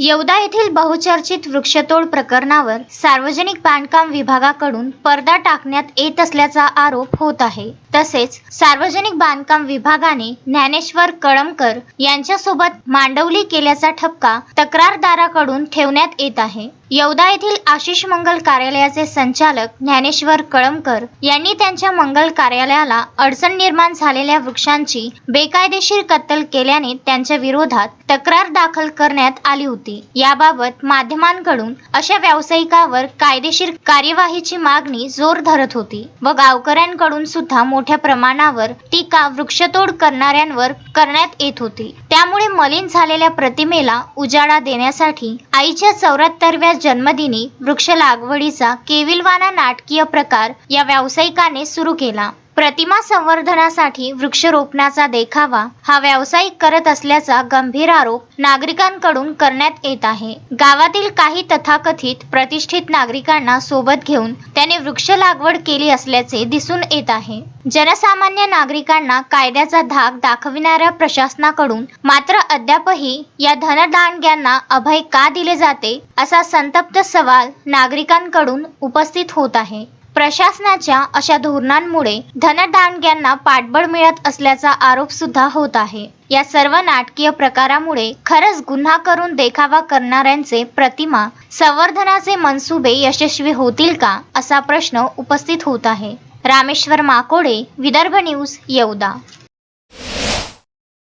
येवदा येथील बहुचर्चित वृक्षतोड प्रकरणावर सार्वजनिक बांधकाम विभागाकडून पडदा टाकण्यात येत असल्याचा आरोप होत आहे. तसेच सार्वजनिक बांधकाम विभागाने ज्ञानेश्वर कळमकर यांच्यासोबत मांडवली केल्याचा ठपका तक्रारदाराकडून ठेवण्यात येत आहे. येवदा येथील आशिष मंगल कार्यालयाचे संचालक ज्ञानेश्वर कळमकर यांनी त्यांच्या मंगल कार्यालयाला अडचण निर्माण झालेल्या वृक्षांची बेकायदेशीर कत्तल केल्याने त्यांच्या विरोधात तक्रार दाखल करण्यात आली होती. याबाबत माध्यमांकडून अशा व्यावसायिकावर कायदेशीर कार्यवाहीची मागणी जोर धरत होती व गावकऱ्यांकडून सुद्धा मोठ्या प्रमाणावर टीका वृक्षतोड करणाऱ्यांवर करण्यात येत होती. त्यामुळे मलिन झालेल्या प्रतिमेला उजाळा देण्यासाठी आईच्या चौऱ्याहत्तरव्या जन्मदिनी वृक्ष लागवडीचा केविलवाना नाटकीय प्रकार या व्यावसायिकाने सुरू केला. प्रतिमा संवर्धनासाठी वृक्षरोपणाचा देखावा हा व्यावसायिक करत असल्याचा गंभीर आरोप नागरिकांकडून करण्यात येत आहे. गावातील काही तथाकथित प्रतिष्ठित नागरिकांना सोबत घेऊन त्याने वृक्ष लागवड केली असल्याचे दिसून येत आहे. जनसामान्य नागरिकांना कायद्याचा धाक दाखविणाऱ्या प्रशासनाकडून मात्र अद्यापही या धनदांडग्यांना अभय का दिले जाते असा संतप्त सवाल नागरिकांकडून उपस्थित होत आहे. प्रशासनाच्या अशा धोरणांमुळे धनदांडग्यांना पाठबळ मिळत असल्याचा आरोप सुद्धा होत आहे. या सर्व नाटकीय प्रकारामुळे खरंच गुन्हा करून देखावा करणाऱ्यांचे प्रतिमा संवर्धनाचे मनसुबे यशस्वी होतील का असा प्रश्न उपस्थित होत आहे. रामेश्वर माकोडे विदर्भ न्यूज येऊदा